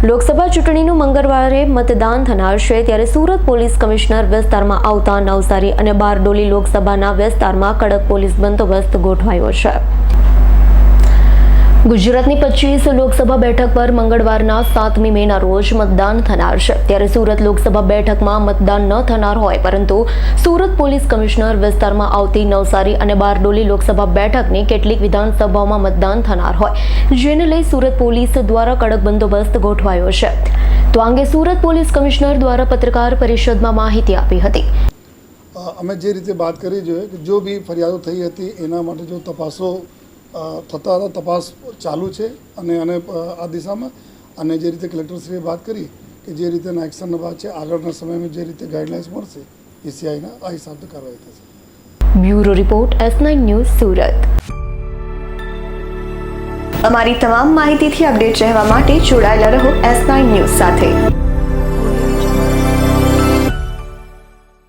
લોકસભા ચૂંટણીનું મંગળવારે મતદાન થનાર છે ત્યારે સુરત પોલીસ કમિશનર વિસ્તારમાં આવતા નવસારી અને બારડોલી લોકસભાના વિસ્તારમાં કડક પોલીસ બંદોબસ્ત ગોઠવાયો છે. ગુજરાતની પચીસ લોકસભા બેઠક પર મંગળવારના સાતમી મેના રોજ મતદાન થનાર છે. ત્યારે સુરત લોકસભા બેઠકમાં મતદાન ન થનાર હોય, પરંતુ સુરત પોલીસ કમિશનર વિસ્તારમાં આવતી નવસારી અને બારડોલી લોકસભા બેઠકની કેટલીક વિધાનસભાઓમાં મતદાન થનાર હોય, જેને લઈ સુરત પોલીસ દ્વારા કડક બંદોબસ્ત ગોઠવાયો છે. તો અંગે સુરત પોલીસ કમિશનર દ્વારા પત્રકાર પરિષદમાં માહિતી આપી હતી. અમે જે રીતે વાત કરી જોઈએ કે જો બી ફરિયાદો થઈ હતી, એના માટે જો તપાસો થતા તપાસ ચાલુ છે અને અને આ દિશામાં અને જે રીતે કલેક્ટરશ્રીએ વાત કરી કે જે રીતેના એક્શનના બાદ છે, આગળના સમયમાં જે રીતે ગાઈડલાઇન્સ મળશે ઈસીઆઈના આ હિસાબથી કાર્યવાહી થશે. Bureau report S nine news Surat. અમારી તમામ માહિતીથી અપડેટ રહેવા માટે જોડાયેલા રહો એસ નાઇન ન્યૂઝ સાથે.